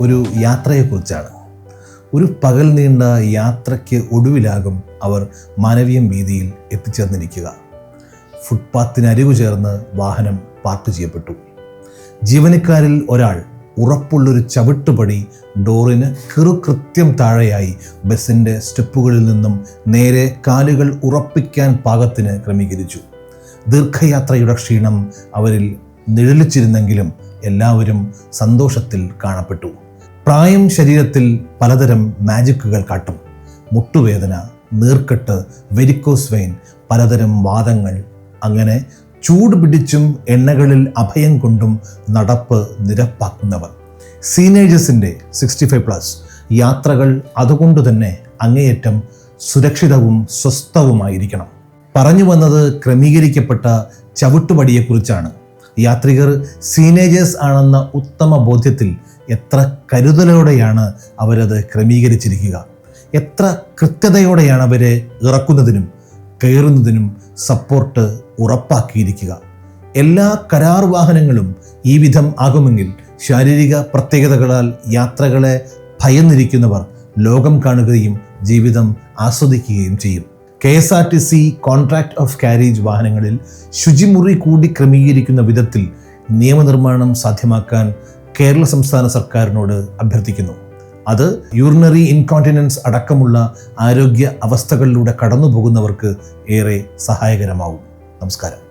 ഒരു യാത്രയെക്കുറിച്ചാണ്. ഒരു പകൽ നീണ്ട യാത്രയ്ക്ക് ഒടുവിലാകും അവർ മാനവീയം വീതിയിൽ എത്തിച്ചേർന്നിരിക്കുക. ഫുട്പാത്തിനരികു ചേർന്ന് വാഹനം പാർക്ക് ചെയ്യപ്പെട്ടു. ജീവനക്കാരിൽ ഒരാൾ ഉറപ്പുള്ളൊരു ചവിട്ടുപടി ഡോറിന് കിറുകൃത്യം താഴെയായി ബസ്സിന്റെ സ്റ്റെപ്പുകളിൽ നിന്നും നേരെ കാലുകൾ ഉറപ്പിക്കാൻ പാകത്തിന് ക്രമീകരിച്ചു. ദീർഘയാത്രയുടെ ക്ഷീണം അവരിൽ നിഴലിച്ചിരുന്നെങ്കിലും എല്ലാവരും സന്തോഷത്തിൽ കാണപ്പെട്ടു. പ്രായം ശരീരത്തിൽ പലതരം മാജിക്കുകൾ കാട്ടും. മുട്ടുവേദന നീർക്കെട്ട് വെരിക്കോസ് വെയിൻ പലതരം വാദങ്ങൾ. അങ്ങനെ ചൂട് പിടിച്ചും എണ്ണകളിൽ അഭയം കൊണ്ടും നടപ്പ് നിരപ്പാക്കുന്നവർ. സീനേജസിന്റെ സിക്സ്റ്റി ഫൈവ് പ്ലസ് യാത്രകൾ അതുകൊണ്ട് തന്നെ അങ്ങേയറ്റം സുരക്ഷിതവും സ്വസ്ഥവുമായിരിക്കണം. പറഞ്ഞു വന്നത് ക്രമീകരിക്കപ്പെട്ട ചവിട്ടുപടിയെക്കുറിച്ചാണ്. യാത്രികർ സീനേജേഴ്സ് ആണെന്ന ഉത്തമ ബോധ്യത്തിൽ എത്ര കരുതലോടെയാണ് അവരത് ക്രമീകരിച്ചിരിക്കുക. എത്ര കൃത്യതയോടെയാണ് അവരെ ഇറക്കുന്നതിനും കയറുന്നതിനും സപ്പോർട്ട് ഉറപ്പാക്കിയിരിക്കുക. എല്ലാ കരാർ വാഹനങ്ങളും ഈ വിധം ആകുമെങ്കിൽ ശാരീരിക പ്രത്യേകതകളാൽ യാത്രകളെ ഭയന്നിരിക്കുന്നവർ ലോകം കാണുകയും ജീവിതം ആസ്വദിക്കുകയും ചെയ്യും. K S R T C contract of carriage വാഹനങ്ങളിൽ ശുചിമുറി കൂടി ക്രമീകരിക്കുന്ന വിധത്തിൽ നിയമനിർമ്മാണം സാധ്യമാക്കാൻ കേരള സംസ്ഥാന സർക്കാരിനോട് അഭ്യർത്ഥിക്കുന്നു. അത് യൂറിനറി ഇൻകോണ്ടിനൻസ് അടക്കമുള്ള ആരോഗ്യ അവസ്ഥകളിലൂടെ കടന്നു ഏറെ സഹായകരമാവും. നമസ്കാരം.